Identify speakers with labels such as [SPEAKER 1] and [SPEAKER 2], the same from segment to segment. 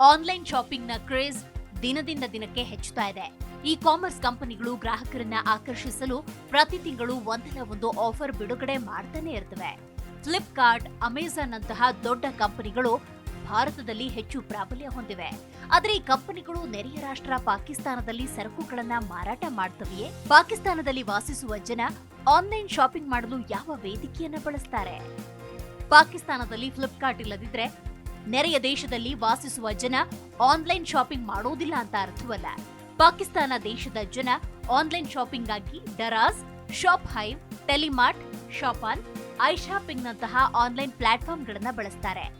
[SPEAKER 1] Online ಶಾಪಿಂಗ್ನ craze ದಿನದಿಂದ ದಿನಕ್ಕೆ ಹೆಚ್ಚುತ್ತಾ ಇದೆ. ಇ ಕಾಮರ್ಸ್ ಕಂಪನಿಗಳು ಗ್ರಾಹಕರನ್ನ ಆಕರ್ಷಿಸಲು ಪ್ರತಿ ತಿಂಗಳು ಒಂದಲ್ಲ ಒಂದು ಆಫರ್ ಬಿಡುಗಡೆ ಮಾಡ್ತಾನೆ ಇರ್ತವೆ. ಫ್ಲಿಪ್ಕಾರ್ಟ್ ಅಮೆಜಾನ್ ನಂತಹ ದೊಡ್ಡ ಕಂಪನಿಗಳು ಭಾರತದಲ್ಲಿ ಹೆಚ್ಚು ಪ್ರಾಬಲ್ಯ ಹೊಂದಿವೆ. ಆದರೆ ಈ ಕಂಪನಿಗಳು ನೆರೆಯ ರಾಷ್ಟ್ರ ಪಾಕಿಸ್ತಾನದಲ್ಲಿ ಸರಕುಗಳನ್ನ ಮಾರಾಟ ಮಾಡ್ತವೆಯೇ? ಪಾಕಿಸ್ತಾನದಲ್ಲಿ ವಾಸಿಸುವ ಜನ ಆನ್ಲೈನ್ ಶಾಪಿಂಗ್ ಮಾಡಲು ಯಾವ ವೇದಿಕೆಯನ್ನ ಬಳಸ್ತಾರೆ? ಪಾಕಿಸ್ತಾನದಲ್ಲಿ ಫ್ಲಿಪ್ಕಾರ್ಟ್ ಇಲ್ಲದಿದ್ರೆ ನೆರೆಯ ದೇಶದಲ್ಲಿ ವಾಸಿಸುವ ಜನ ಆನ್ಲೈನ್ ಶಾಪಿಂಗ್ ಮಾಡೋದಿಲ್ಲ ಅಂತ ಅರ್ಥವಲ್ಲ. ಪಾಕಿಸ್ತಾನ ದೇಶದ ಜನ ಆನ್ಲೈನ್ ಶಾಪಿಂಗ್ ಆಗಿ ಡರಾಸ್ ಶಾಪ್ ಹೈವ್ ಟೆಲಿಮಾರ್ಟ್ ಶಾಪಾನ್ ಐಶಾಪಿಂಗ್ ನಂತಹ ಆನ್ಲೈನ್ ಪ್ಲಾಟ್ಫಾರ್ಮ್ಗಳನ್ನ ಬಳಸ್ತಾರೆ.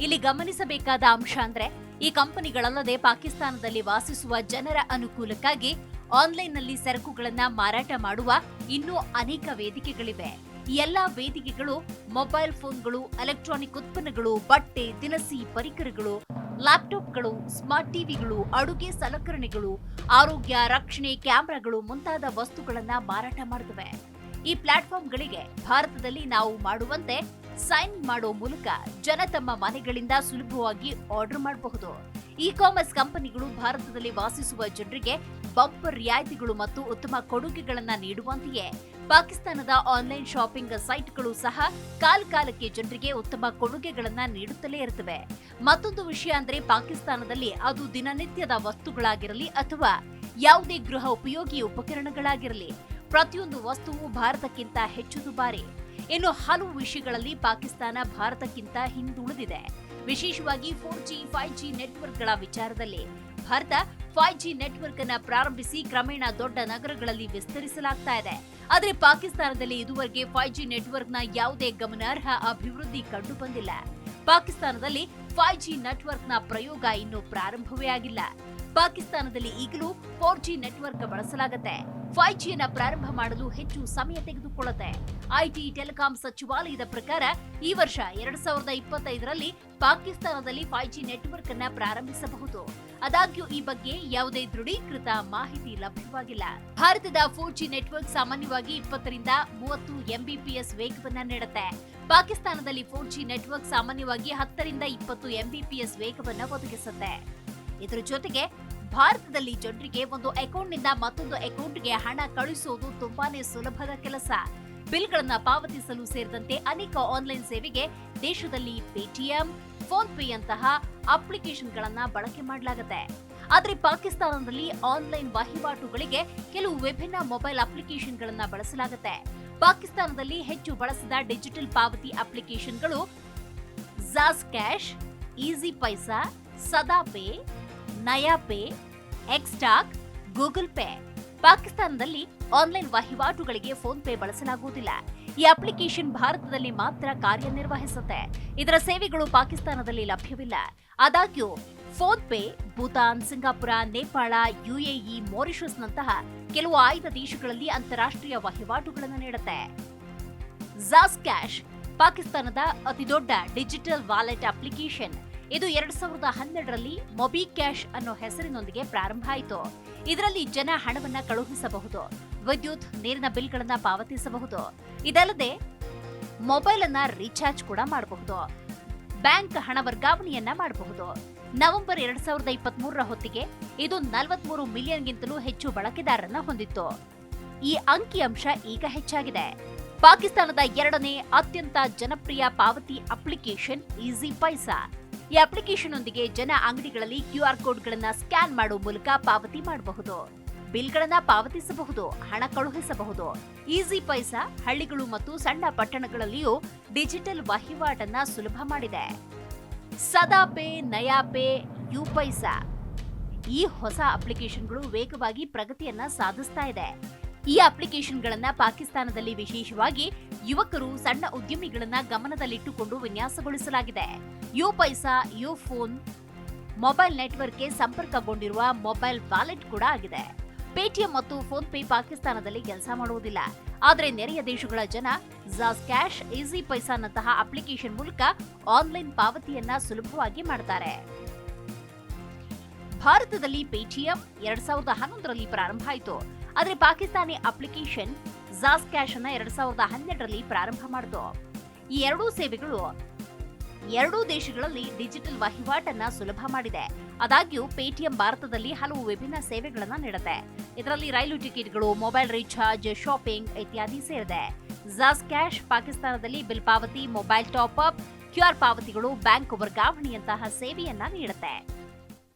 [SPEAKER 1] ಇಲ್ಲಿ ಗಮನಿಸಬೇಕಾದ ಅಂಶ ಅಂದ್ರೆ ಈ ಕಂಪನಿಗಳಲ್ಲದೆ ಪಾಕಿಸ್ತಾನದಲ್ಲಿ ವಾಸಿಸುವ ಜನರ ಅನುಕೂಲಕ್ಕಾಗಿ ಆನ್ಲೈನ್ನಲ್ಲಿ ಸರಕುಗಳನ್ನ ಮಾರಾಟ ಮಾಡುವ ಇನ್ನೂ ಅನೇಕ ವೇದಿಕೆಗಳಿವೆ. ಎಲ್ಲಾ ವೇದಿಕೆಗಳು, ಮೊಬೈಲ್ ಫೋನ್ಗಳು, ಎಲೆಕ್ಟ್ರಾನಿಕ್ ಉತ್ಪನ್ನಗಳು, ಬಟ್ಟೆ, ದಿನಸಿ ಪರಿಕರಗಳು, ಲ್ಯಾಪ್ಟಾಪ್ಗಳು, ಸ್ಮಾರ್ಟ್ ಟಿವಿಗಳು, ಅಡುಗೆ ಸಲಕರಣೆಗಳು, ಆರೋಗ್ಯ ರಕ್ಷಣೆ ಕ್ಯಾಮೆರಾಗಳು ಮುಂತಾದ ವಸ್ತುಗಳನ್ನ ಮಾರಾಟ ಮಾಡುತ್ತವೆ ಈ ಪ್ಲಾಟ್ಫಾರ್ಮ್ಗಳಿಗೆ ಭಾರತದಲ್ಲಿ ನಾವು ಮಾಡುವಂತೆ ಸೈನ್ ಮಾಡೋ ಮೂಲಕ ಜನ ತಮ್ಮ ಮನೆಗಳಿಂದ ಸುಲಭವಾಗಿ ಆರ್ಡರ್ ಮಾಡಬಹುದು. ಇ ಕಾಮರ್ಸ್ ಕಂಪನಿಗಳು ಭಾರತದಲ್ಲಿ ವಾಸಿಸುವ ಜನರಿಗೆ ಬಂಪರ್ ರಿಯಾಯಿತಿಗಳು ಮತ್ತು ಉತ್ತಮ ಕೊಡುಗೆಗಳನ್ನು ನೀಡುವಂತೆಯೇ ಪಾಕಿಸ್ತಾನದ ಆನ್ಲೈನ್ ಶಾಪಿಂಗ್ ಸೈಟ್ಗಳು ಸಹ ಕಾಲಕಾಲಕ್ಕೆ ಜನರಿಗೆ ಉತ್ತಮ ಕೊಡುಗೆಗಳನ್ನ ನೀಡುತ್ತಲೇ ಇರುತ್ತವೆ. ಮತ್ತೊಂದು ವಿಷಯ ಅಂದ್ರೆ ಪಾಕಿಸ್ತಾನದಲ್ಲಿ ಅದು ದಿನನಿತ್ಯದ ವಸ್ತುಗಳಾಗಿರಲಿ ಅಥವಾ ಯಾವುದೇ ಗೃಹ ಉಪಯೋಗಿ ಉಪಕರಣಗಳಾಗಿರಲಿ, ಪ್ರತಿಯೊಂದು ವಸ್ತುವು ಭಾರತಕ್ಕಿಂತ ಹೆಚ್ಚು ದುಬಾರಿ ಇನ್ನು ಹಲವು ವಿಷಯಗಳಲ್ಲಿ ಪಾಕಿಸ್ತಾನ ಭಾರತಕ್ಕಿಂತ ಹಿಂದುಳಿದಿದೆ. ವಿಶೇಷವಾಗಿ ಫೋರ್ ಜಿ, ಫೈವ್ ಜಿ ನೆಟ್ವರ್ಕ್ಗಳ ವಿಚಾರದಲ್ಲಿ ಭಾರತ ಫೈವ್ ಜಿ ನೆಟ್ವರ್ಕ್ ಅನ್ನು ಪ್ರಾರಂಭಿಸಿ ಕ್ರಮೇಣ ದೊಡ್ಡ ನಗರಗಳಲ್ಲಿ ವಿಸ್ತರಿಸಲಾಗ್ತಾ ಇದೆ. ಆದರೆ ಪಾಕಿಸ್ತಾನದಲ್ಲಿ ಇದುವರೆಗೆ ಫೈವ್ ಜಿ ನೆಟ್ವರ್ಕ್ನ ಯಾವುದೇ ಗಮನಾರ್ಹ ಅಭಿವೃದ್ಧಿ ಕಂಡು ಬಂದಿಲ್ಲ ಪಾಕಿಸ್ತಾನದಲ್ಲಿ ಫೈವ್ ಜಿ ನೆಟ್ವರ್ಕ್ನ ಪ್ರಯೋಗ ಇನ್ನೂ ಪ್ರಾರಂಭವೇ ಆಗಿಲ್ಲ. ಪಾಕಿಸ್ತಾನದಲ್ಲಿ ಈಗಲೂ ಫೋರ್ ಜಿ ನೆಟ್ವರ್ಕ್ ಬಳಸಲಾಗುತ್ತೆ. ಫೈವ್ ಜಿಯನ್ನ ಪ್ರಾರಂಭ ಮಾಡಲು ಹೆಚ್ಚು ಸಮಯ ತೆಗೆದುಕೊಳ್ಳುತ್ತೆ. ಐಟಿ ಟೆಲಿಕಾಂ ಸಚಿವಾಲಯದ ಪ್ರಕಾರ ಈ ವರ್ಷ ಎರಡ್ ಸಾವಿರದ ಇಪ್ಪತ್ತೈದರಲ್ಲಿ ಪಾಕಿಸ್ತಾನದಲ್ಲಿ ಫೈವ್ ಜಿ ನೆಟ್ವರ್ಕ್ ಅನ್ನ ಪ್ರಾರಂಭಿಸಬಹುದು. ಆದಾಗ್ಯೂ ಈ ಬಗ್ಗೆ ಯಾವುದೇ ದೃಢೀಕೃತ ಮಾಹಿತಿ ಲಭ್ಯವಾಗಿಲ್ಲ. ಭಾರತದ ಫೋರ್ ಜಿ ನೆಟ್ವರ್ಕ್ ಸಾಮಾನ್ಯವಾಗಿ ಇಪ್ಪತ್ತರಿಂದ ಮೂವತ್ತು ಎಂಬಿಪಿಎಸ್ ವೇಗವನ್ನ ನೀಡುತ್ತೆ. ಪಾಕಿಸ್ತಾನದಲ್ಲಿ ಫೋರ್ ಜಿ ನೆಟ್ವರ್ಕ್ ಸಾಮಾನ್ಯವಾಗಿ ಹತ್ತರಿಂದ ಇಪ್ಪತ್ತು ಎಂಬಿಪಿಎಸ್ ವೇಗವನ್ನ ಒದಗಿಸುತ್ತೆ. ಇದರ ಜೊತೆಗೆ ಭಾರತದಲ್ಲಿ ಜನರಿಗೆ ಒಂದು ಅಕೌಂಟ್ನಿಂದ ಮತ್ತೊಂದು ಅಕೌಂಟ್ಗೆ ಹಣ ಕಳುಹಿಸುವುದು ತುಂಬಾನೇ ಸುಲಭದ ಕೆಲಸ. ಬಿಲ್ಗಳನ್ನ ಪಾವತಿಸಲು ಸೇರಿದಂತೆ ಅನೇಕ ಆನ್ಲೈನ್ ಸೇವೆಗೆ ದೇಶದಲ್ಲಿ ಪೇಟಿಎಂ ಫೋನ್ ಪೇ ಅಪ್ಲಿಕೇಶನ್ ಅಪ್ಲಿಕೇಶನ್ಗಳನ್ನ ಬಳಕೆ ಮಾಡಲಾಗುತ್ತೆ. ಆದರೆ ಪಾಕಿಸ್ತಾನದಲ್ಲಿ ಆನ್ಲೈನ್ ವಹಿವಾಟುಗಳಿಗೆ ಕೆಲವು ವಿಭಿನ್ನ ಮೊಬೈಲ್ ಅಪ್ಲಿಕೇಶನ್ಗಳನ್ನ ಬಳಸಲಾಗುತ್ತೆ. ಪಾಕಿಸ್ತಾನದಲ್ಲಿ ಹೆಚ್ಚು ಬಳಸಿದ ಡಿಜಿಟಲ್ ಪಾವತಿ ಅಪ್ಲಿಕೇಶನ್ಗಳು ಜಾಸ್ ಕ್ಯಾಶ್ ಈಸಿ ಪೈಸಾ ಸದಾ ಪೇ ನಯಾ ಪೇ ಎಕ್ಸ್ಟಾಕ್ ಗೂಗಲ್ ಪೇ ಪಾಕಿಸ್ತಾನದಲ್ಲಿ ಆನ್ಲೈನ್ ವಹಿವಾಟುಗಳಿಗೆ ಫೋನ್ ಪೇ ಬಳಸಲಾಗುವುದಿಲ್ಲ. ಈ ಅಪ್ಲಿಕೇಶನ್ ಭಾರತದಲ್ಲಿ ಮಾತ್ರ ಕಾರ್ಯನಿರ್ವಹಿಸುತ್ತೆ. ಇದರ ಸೇವೆಗಳು ಪಾಕಿಸ್ತಾನದಲ್ಲಿ ಲಭ್ಯವಿಲ್ಲ. ಆದಾಗ್ಯೂ, PhonePe, Bhutan, Singapore, Nepal, UAE ಮಾರಿಷಸ್ನಂತಹ ಕೆಲವು ಆಯ್ದ ದೇಶಗಳಲ್ಲಿ ಅಂತಾರಾಷ್ಟ್ರೀಯ ವಹಿವಾಟುಗಳನ್ನು ನೀಡುತ್ತೆ. ಜಾಸ್ ಕ್ಯಾಶ್ ಪಾಕಿಸ್ತಾನದ ಅತಿದೊಡ್ಡ ಡಿಜಿಟಲ್ ವಾಲೆಟ್ ಅಪ್ಲಿಕೇಶನ್. ಇದು ಎರಡ್ ಸಾವಿರದ ಹನ್ನೆರಡರಲ್ಲಿ ಮೊಬಿ ಕ್ಯಾಶ್ ಅನ್ನೋ ಹೆಸರಿನೊಂದಿಗೆ ಪ್ರಾರಂಭ ಆಯಿತು. ಇದರಲ್ಲಿ ಜನ ಹಣವನ್ನ ಕಳುಹಿಸಬಹುದು, ವಿದ್ಯುತ್, ನೀರಿನ ಬಿಲ್ಗಳನ್ನ ಪಾವತಿಸಬಹುದು. ಇದಲ್ಲದೆ ಮೊಬೈಲ್ ಅನ್ನ ರೀಚಾರ್ಜ್ ಕೂಡ ಮಾಡಬಹುದು. ಬ್ಯಾಂಕ್ ಹಣ ವರ್ಗಾವಣೆಯನ್ನ ಮಾಡಬಹುದು. ನವೆಂಬರ್ ಎರಡ್ ಸಾವಿರದ ಇಪ್ಪತ್ತ್ ಮೂರರ ಹೊತ್ತಿಗೆ ಇದು ನಲವತ್ಮೂರು ಮಿಲಿಯನ್ಗಿಂತಲೂ ಹೆಚ್ಚು ಬಳಕೆದಾರರನ್ನ ಹೊಂದಿತ್ತು. ಈ ಅಂಕಿಅಂಶ ಈಗ ಹೆಚ್ಚಾಗಿದೆ. ಪಾಕಿಸ್ತಾನದ ಎರಡನೇ ಅತ್ಯಂತ ಜನಪ್ರಿಯ ಪಾವತಿ ಅಪ್ಲಿಕೇಶನ್ ಈಸಿ ಪೈಸಾ ಈ ಅಪ್ಲಿಕೇಶನ್ ಒಂದಿಗೆ ಜನ ಅಂಗಡಿಗಳಲ್ಲಿ ಕ್ಯೂ ಆರ್ ಕೋಡ್ಗಳನ್ನು ಸ್ಕ್ಯಾನ್ ಮಾಡುವ ಮೂಲಕ ಪಾವತಿ ಮಾಡಬಹುದು. ಬಿಲ್ಗಳನ್ನ ಪಾವತಿಸಬಹುದು, ಹಣ ಕಳುಹಿಸಬಹುದು. ಈಸಿ ಪೈಸಾ, ಹಳ್ಳಿಗಳು ಮತ್ತು ಸಣ್ಣ ಪಟ್ಟಣಗಳಲ್ಲಿಯೂ ಡಿಜಿಟಲ್ ವಹಿವಾಟನ್ನ ಸುಲಭ ಮಾಡಿದೆ. Sada pay, Naya pay, U Paisa ಈ ಹೊಸ ಅಪ್ಲಿಕೇಶನ್ಗಳು ವೇಗವಾಗಿ ಪ್ರಗತಿಯನ್ನ ಸಾಧಿಸ್ತಾ ಇದೆ. ಈ ಅಪ್ಲಿಕೇಶನ್ಗಳನ್ನ ಪಾಕಿಸ್ತಾನದಲ್ಲಿ ವಿಶೇಷವಾಗಿ ಯುವಕರು ಸಣ್ಣ ಉದ್ಯಮಿಗಳನ್ನ ಗಮನದಲ್ಲಿಟ್ಟುಕೊಂಡು ವಿನ್ಯಾಸಗೊಳಿಸಲಾಗಿದೆ. You paisa, Ufone, mobile ನೆಟ್ವರ್ಕ್ಗೆ ಸಂಪರ್ಕಗೊಂಡಿರುವ ಮೊಬೈಲ್ ವ್ಯಾಲೆಟ್ ಕೂಡ ಆಗಿದೆ. ಪೇಟಿಎಂ ಮತ್ತು ಫೋನ್ ಪೇ ಪಾಕಿಸ್ತಾನದಲ್ಲಿ ಕೆಲಸ ಮಾಡುವುದಿಲ್ಲ. ಆದರೆ ನೆರೆಯ ದೇಶಗಳ ಜನ ಜಾಸ್ ಕ್ಯಾಶ್ ಈಸಿ ಪೈಸಾನಂತಹ ಅಪ್ಲಿಕೇಶನ್ ಮೂಲಕ ಆನ್ಲೈನ್ ಪಾವತಿಯನ್ನ ಸುಲಭವಾಗಿ ಮಾಡ್ತಾರೆ. ಭಾರತದಲ್ಲಿ ಪೇಟಿಎಂ ಎರಡ್ ಸಾವಿರದ ಹನ್ನೊಂದರಲ್ಲಿ ಪ್ರಾರಂಭ ಆಯಿತು. ಆದರೆ ಪಾಕಿಸ್ತಾನಿ ಅಪ್ಲಿಕೇಶನ್ ಜಾಸ್ ಕ್ಯಾಶ್ ಅನ್ನ ಎರಡ್ ಸಾವಿರದ ಹನ್ನೆರಡರಲ್ಲಿ ಪ್ರಾರಂಭ ಮಾಡಿತು ಈ ಎರಡೂ ಸೇವೆಗಳು ಎರಡೂ ದೇಶಗಳಲ್ಲಿ ಡಿಜಿಟಲ್ ವಹಿವಾಟನ್ನ ಸುಲಭ ಮಾಡಿದೆ. ಆದಾಗ್ಯೂ ಪೇಟಿಎಂ ಭಾರತದಲ್ಲಿ ಹಲವು ವಿಭಿನ್ನ ಸೇವೆಗಳನ್ನ ನೀಡುತ್ತೆ. ಇದರಲ್ಲಿ ರೈಲು ಟಿಕೆಟ್ಗಳು ಮೊಬೈಲ್ ರೀಚಾರ್ಜ್ ಶಾಪಿಂಗ್ ಇತ್ಯಾದಿ ಸೇರಿದೆ. ಜಾಸ್ ಕ್ಯಾಶ್ ಪಾಕಿಸ್ತಾನದಲ್ಲಿ ಬಿಲ್ ಪಾವತಿ ಮೊಬೈಲ್ ಟಾಪ್ ಅಪ್ ಕ್ಯೂಆರ್ ಪಾವತಿಗಳು ಬ್ಯಾಂಕ್ ವರ್ಗಾವಣೆಯಂತಹ ಸೇವೆಯನ್ನ ನೀಡುತ್ತೆ.